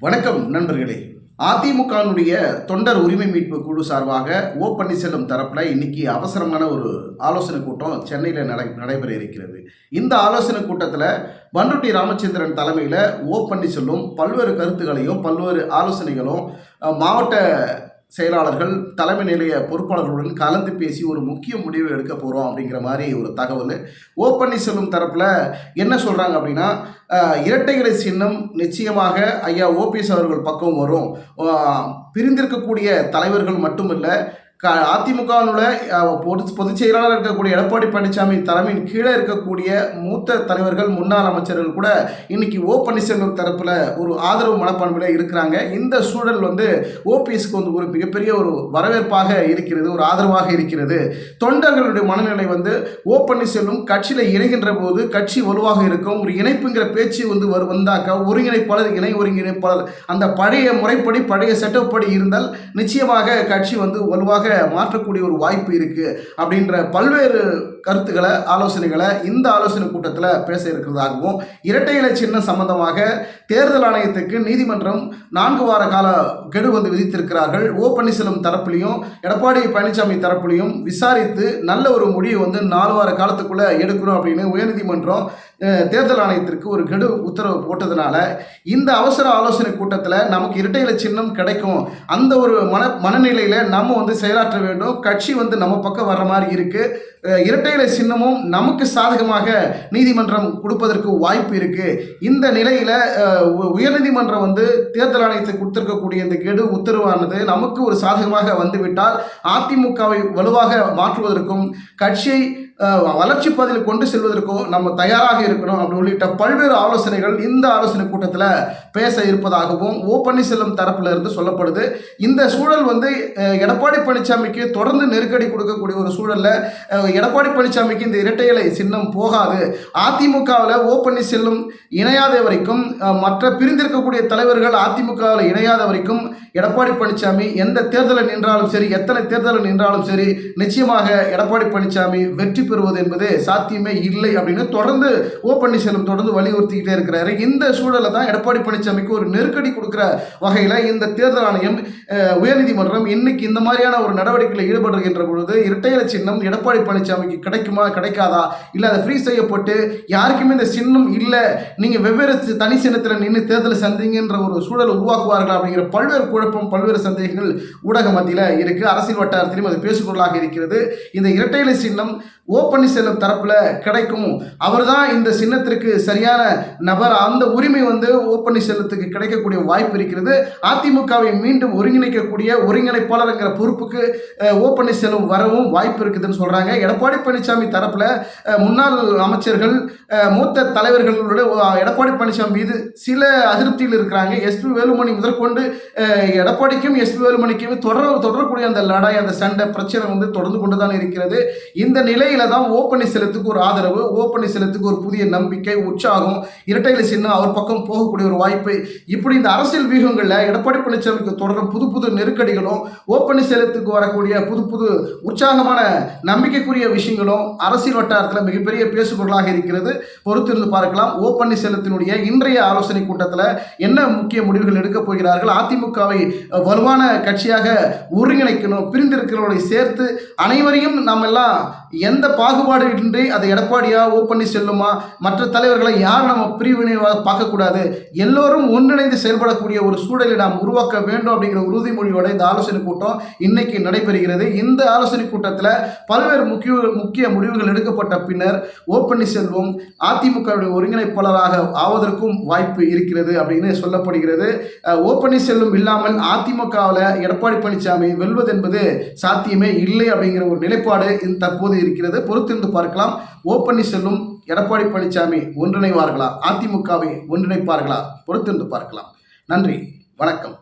வணக்கம் நண்பர்களே. அதிமுகவினுடைய தொண்டர் உரிமை மீட்பு குழு சார்பாக ஓ பன்னீர்செல்வம் தரப்பில் இன்னைக்கு அவசரமான ஒரு ஆலோசனை கூட்டம் சென்னையில் நடை நடைபெற இருக்கிறது. இந்த ஆலோசனை கூட்டத்தில் பண்ருட்டி ராமச்சந்திரன் தலைமையில் ஓ பன்னீர்செல்வம் பல்வேறு கருத்துக்களையும் பல்வேறு ஆலோசனைகளும் மாவட்ட செயலாளர்கள் தலைமை நிலைய பொறுப்பாளர்களுடன் கலந்து பேசி ஒரு முக்கிய முடிவு எடுக்க போகிறோம் அப்படிங்கிற மாதிரி ஒரு தகவல். ஓ பன்னீர்செல்வம் தரப்பில் என்ன சொல்கிறாங்க அப்படின்னா இரட்டைகளை சின்னம் நிச்சயமாக ஐயா ஓபிஎஸ் அவர்கள் பக்கம் வரும். பிரிந்திருக்கக்கூடிய தலைவர்கள் மட்டுமல்ல க அதிமுகவினுடைய பொது பொதுச் செயலாளர் இருக்கக்கூடிய எடப்பாடி பழனிசாமி தலைமையின் கீழே இருக்கக்கூடிய மூத்த தலைவர்கள் முன்னாள் அமைச்சர்கள் கூட இன்னைக்கு ஓ பன்னீர்செல்வம் தரப்பில் ஒரு ஆதரவு மனப்பான்மையில் இருக்கிறாங்க. இந்த சூழல் வந்து ஓபிஎஸ்க்கு வந்து ஒரு மிகப்பெரிய ஒரு வரவேற்பாக இருக்கிறது ஒரு ஆதரவாக இருக்கிறது. தொண்டர்களுடைய மனநிலை வந்து ஓ பன்னீர்செல்வம் கட்சியில் இணைகின்ற போது கட்சி வலுவாக இருக்கும் ஒரு இணைப்புங்கிற பேச்சு வந்து வரு வந்தாக்க ஒருங்கிணைப்பாளர் இணை ஒருங்கிணைப்பாளர் அந்த பழைய முறைப்படி பழைய செட்டப் படி இருந்தால் நிச்சயமாக கட்சி வந்து வலுவாக மாற்றக்கூடிய ஒரு வாய்ப்பு இருக்கு அப்படின்ற பல்வேறு கருத்துக்களை ஆலோசனைகளை இந்த ஆலோசனை கூட்டத்தில் பேச இருக்கிறதாகவும் இரட்டை இலை சின்னம் சம்பந்தமாக தேர்தல் ஆணையத்துக்கு நீதிமன்றம் நான்கு வார கால கெடு வந்து விதித்திருக்கிறார்கள். ஓ பன்னீர்செல்வம் தரப்புலையும் எடப்பாடி பழனிசாமி தரப்புலையும் விசாரித்து நல்ல ஒரு முடிவு வந்து நாலு வார காலத்துக்குள்ள எடுக்கணும் அப்படின்னு உயர்நீதிமன்றம் தேர்தல் ஆணையத்திற்கு ஒரு கெடு உத்தரவு போட்டதுனால இந்த அவசர ஆலோசனை கூட்டத்தில் நமக்கு இரட்டை இலை சின்னம் கிடைக்கும். அந்த ஒரு மன மனநிலையில் நம்ம வந்து செயலாற்ற வேண்டும். கட்சி வந்து நம்ம பக்கம் வர்ற மாதிரி இருக்கு. இரட்டையிலை சின்னமும் நமக்கு சாதகமாக நீதிமன்றம் கொடுப்பதற்கு வாய்ப்பு இருக்கு. இந்த நிலையில உயர்நீதிமன்றம் வந்து தேர்தல் ஆணையத்தை கொடுத்திருக்கக்கூடிய இந்த கெடு உத்தரவானது நமக்கு ஒரு சாதகமாக வந்துவிட்டால் அதிமுகவை வலுவாக மாற்றுவதற்கும் கட்சியை வளர்ச்சி பாதையில் கொண்டு செல்வதற்கோ நம்ம தயாராக இருக்கணும் அப்படி உள்ளிட்ட பல்வேறு ஆலோசனைகள் இந்த ஆலோசனை கூட்டத்தில் பேச இருப்பதாகவும் ஓ பன்னீர்செல்வம் தரப்பில் இருந்து சொல்லப்படுது. இந்த சூழல் வந்து எடப்பாடி பழனிசாமிக்கு தொடர்ந்து நெருக்கடி கொடுக்கக்கூடிய ஒரு சூழல்ல எடப்பாடி பழனிசாமிக்கு இந்த இரட்டைகளை சின்னம் போகாது. அதிமுகவில் ஓ பன்னீர்செல்வம் இணையாத வரைக்கும் மற்ற பிரிந்திருக்கக்கூடிய தலைவர்கள் அதிமுகவில் இணையாத வரைக்கும் எடப்பாடி பழனிசாமி எந்த தேர்தலில் நின்றாலும் சரி எத்தனை தேர்தலில் நின்றாலும் சரி நிச்சயமாக எடப்பாடி பழனிசாமி வெற்றி பெறுவது என்பது சாத்தியமே இல்லை அப்படின்னு தொடர்ந்து ஓ பன்னீர்செல்வம் தொடர்ந்து வலியுறுத்திக்கிட்டே இருக்கிறாரு. இந்த சூழலை தான் எடப்பாடி பழனிசாமிக்கு ஒரு நெருக்கடி கொடுக்குற வகையில் இந்த தேர்தல் ஆணையம் உயர்நீதிமன்றம் இன்னைக்கு இந்த மாதிரியான ஒரு நடவடிக்கையில் ஈடுபடுகின்ற பொழுது இரட்டையில சின்னம் எடப்பாடி பழனிசாமிக்கு கிடைக்குமா கிடைக்காதா? இல்லை அதை ஃப்ரீ செய்யப்பட்டு யாருக்குமே இந்த சின்னம் இல்லை நீங்கள் வெவ்வேறு தனி சின்னத்தில் நின்று தேர்தலை சந்திங்கன்ற ஒரு சூழல் உருவாக்குவார்கள் அப்படிங்கிற பல்வேறு குழப்பம் பல்வேறு சந்தேகங்கள் ஊடக மத்தியில் இருக்குது அரசியல் வட்டாரத்திலும் அது பேசுபொருளாக இருக்கிறது. இந்த இரட்டையிலை சின்னம் ஓ பன்னீர்செல்வம் தரப்பில் கிடைக்கும். அவர்தான் இந்த சின்னத்திற்கு சரியான நபர். அந்த உரிமை வந்து ஓ பன்னீர்செல்வத்துக்கு கிடைக்கக்கூடிய வாய்ப்பு இருக்கிறது. அதிமுகவை மீண்டும் ஒருங்கிணைக்கக்கூடிய ஒருங்கிணைப்பாளர்ங்கிற பொறுப்புக்கு ஓ பன்னீர்செல்வம் வரவும் வாய்ப்பு இருக்குதுன்னு சொல்கிறாங்க எடப்பாடி பழனிசாமி தரப்பில் முன்னாள் அமைச்சர்கள் மூத்த தலைவர்களோட எடப்பாடி பழனிசாமி மீது சில அதிருப்தியில் இருக்கிறாங்க. எஸ்பி வேலுமணி முதற்கொண்டு எடப்பாடிக்கும் எஸ்பி வேலுமணிக்கும் தொடர தொடரக்கூடிய அந்த லடாய் அந்த சண்டை பிரச்சனை வந்து தொடர்ந்து கொண்டு தான் இருக்கிறது. இந்த நிலையில் தான் ஓ பன்னீர்செல்வத்துக்கு ஒரு ஆதரவு ஓ பன்னீர்செல்வத்துக்கு ஒரு புதிய நம்பிக்கை உற்சாகம் இரட்டையில சின்னம் அவர் பக்கம் போகக்கூடிய ஒரு வாய்ப்பு. இப்படி இந்த அரசியல் வியூகங்களில் எடப்பாடி பழனிசாமிக்கு தொடரும் புது புது நெருக்கடிகளும் ஓ பன்னீர்செல்வத்துக்கு வரக்கூடிய புது புது உற்சாகமான நம்பிக்கைக்குரிய விஷயங்களும் அரசியல் வட்டாரத்தில் மிகப்பெரிய பேசுபொருளாக இருக்கிறது. பொறுத்திருந்து பார்க்கலாம். ஓ பன்னீர்செல்வத்தினுடைய இன்றைய ஆலோசனை கூட்டத்தில் என்ன முக்கிய முடிவுகள் எடுக்கப் போகிறார்கள்? அதிமுகவை வலுவான கட்சியாக ஒருங்கிணைக்கணும் பிரிந்திருக்கிறவர்களை சேர்த்து அனைவரையும் நாம் எல்லாம் எந்த பாகுபாடு இன்றி அதை எடப்பாடியா ஓ பன்னீர்செல்வமா மற்ற தலைவர்களை யார் நம்ம பிரிவினைவாக பார்க்கக்கூடாது. எல்லோரும் ஒன்றிணைந்து செயல்படக்கூடிய ஒரு சூழலை நாம் உருவாக்க வேண்டும் அப்படிங்கிற உறுதிமொழியோட இந்த ஆலோசனை கூட்டம் இன்னைக்கு நடைபெறுகிறது. இந்த ஆலோசனை கூட்டத்தில் பல்வேறு முக்கிய முக்கிய முடிவுகள் எடுக்கப்பட்ட பின்னர் ஓ பன்னீர்செல்வம் அதிமுகவுடைய ஒருங்கிணைப்பாளராக ஆவதற்கும் வாய்ப்பு இருக்கிறது அப்படின்னு சொல்லப்படுகிறது. ஓ பன்னீர்செல்வம் இல்லாமல் அதிமுகவில் எடப்பாடி பழனிசாமி வெல்வது என்பது சாத்தியமே இல்லை அப்படிங்கிற ஒரு நிலைப்பாடு தற்போது இருக்கிறது பொறுத்திருந்து பார்க்கலாம். ஓ பன்னீர்செல்வம் எடப்பாடி பழனிசாமி ஒன்றிணைவார்களா? அதிமுகவை ஒன்றிணைப்பார்களா? பொறுத்திருந்து பார்க்கலாம். நன்றி. வணக்கம்.